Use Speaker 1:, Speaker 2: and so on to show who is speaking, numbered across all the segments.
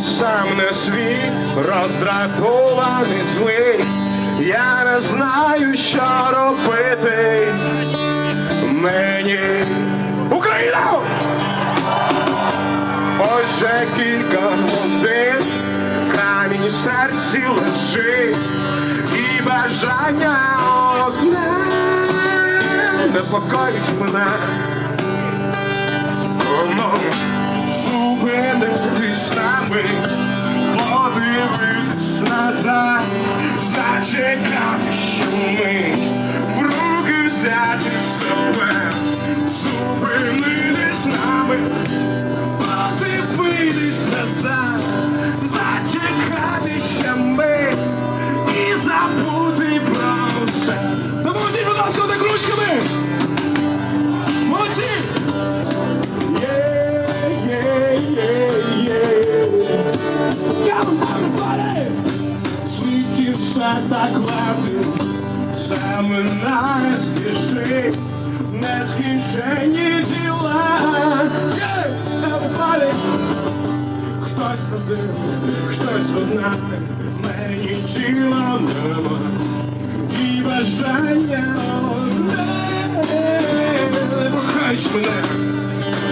Speaker 1: сам не свій, роздратований злий. Я не знаю, що робити мені. Україна! Ось кілька годин, камінь в серці лежить, і бажання одне непокоїть мене. Воно зупинитись на мить, подивитись назад, зачекати ще мить, в руки взяти себе, зупинитись на мить, подивитись назад, зачекати ще мить і забути про все. Допоможіть, будь ласка, так ручками! Саме нас спіши, нескінченні діла. Everybody! Хтось один, хтось одна, мені тіла нема, і бажання одне. Кохаєш мене,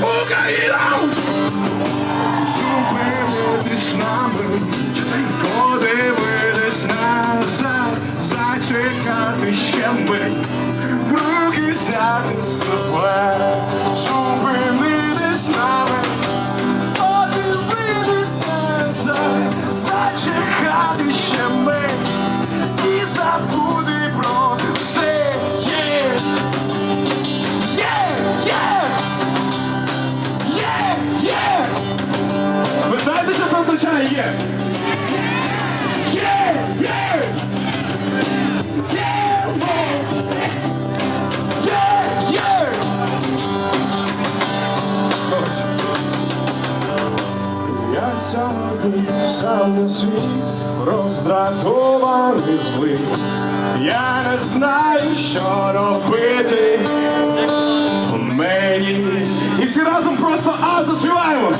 Speaker 1: Україна! Зупинитись нами, в руки взяти себе, зупинитись нами, подивитись назад, зачекати ще мить і забути про все. Yeah. Yeah, yeah. Ви знаєте, що це означає? Є! Я сам, не свій, роздратований злий. Я не знаю, що робити мені. І всі разом просто а заспіваємо.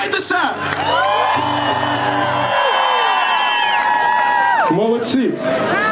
Speaker 1: made this up.